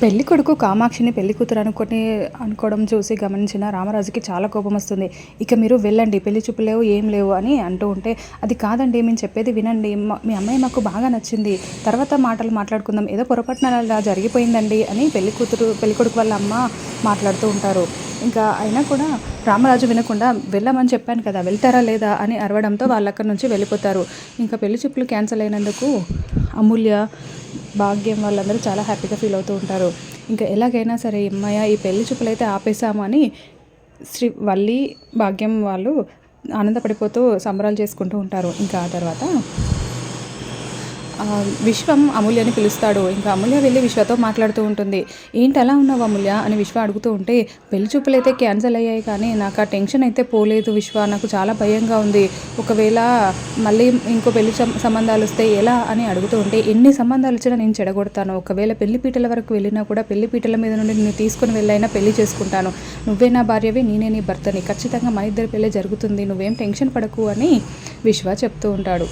పెళ్ళి కొడుకు కామాక్షిని పెళ్ళి కూతురు అనుకొని అనుకోవడం చూసి గమనించిన రామరాజుకి చాలా కోపం వస్తుంది. ఇక మీరు వెళ్ళండి పెళ్ళి చూపు లేవు ఏం లేవు అని అంటూ ఉంటే అది కాదండి మేము చెప్పేది వినండి. మీ అమ్మాయి మాకు బాగా నచ్చింది. తర్వాత మాటలు మాట్లాడుకుందాం. ఏదో పొరపాటున అలా జరిగిపోయిందండి అని పెళ్ళి కూతురు పెళ్ళి కొడుకు వాళ్ళ అమ్మ మాట్లాడుతూ ఉంటారు. ఇంకా అయినా కూడా రామరాజు వినకుండా వెళ్ళమని చెప్పాను కదా వెళ్తారా లేదా అని అరవడంతో వాళ్ళు అక్కడి నుంచి వెళ్ళిపోతారు. ఇంకా పెళ్ళి చూపులు క్యాన్సిల్ అయినందుకు అమూల్య భాగ్యం వాళ్ళందరూ చాలా హ్యాపీగా ఫీల్ అవుతూ ఉంటారు. ఇంకా ఎలాగైనా సరే అమ్మాయ ఈ పెళ్ళి చూపులు అయితే శ్రీ వల్లి భాగ్యం వాళ్ళు ఆనందపడిపోతూ సంబరాలు చేసుకుంటూ ఉంటారు. ఇంకా ఆ తర్వాత విశ్వం విశ్వం అమూల్యని పిలుస్తాడు. ఇంకా అమూల్య వెళ్ళి విశ్వతో మాట్లాడుతూ ఉంటుంది. ఏంటి అలా ఉన్నావు అమూల్య? అని విశ్వ అడుగుతూ ఉంటే పెళ్ళి చూపులు అయితే క్యాన్సిల్ అయ్యాయి కానీ నాకు ఆ టెన్షన్ అయితే పోలేదు విశ్వ. నాకు చాలా భయంగా ఉంది. ఒకవేళ మళ్ళీ ఇంకో పెళ్ళి సంబంధాలు వస్తే ఎలా? అని అడుగుతూ ఉంటే ఎన్ని సంబంధాలు వచ్చినా నేను చెడగొడతాను. ఒకవేళ పెళ్ళి పీటల వరకు వెళ్ళినా కూడా పెళ్ళి పీటల మీద నుండి నేను తీసుకుని వెళ్ళైనా పెళ్ళి చేసుకుంటాను. నువ్వే నా భార్యవి నేనే నీ భర్తని. ఖచ్చితంగా మా ఇద్దరి పెళ్ళి జరుగుతుంది. నువ్వేం టెన్షన్ పడకు అని విశ్వ చెప్తూ ఉంటాడు.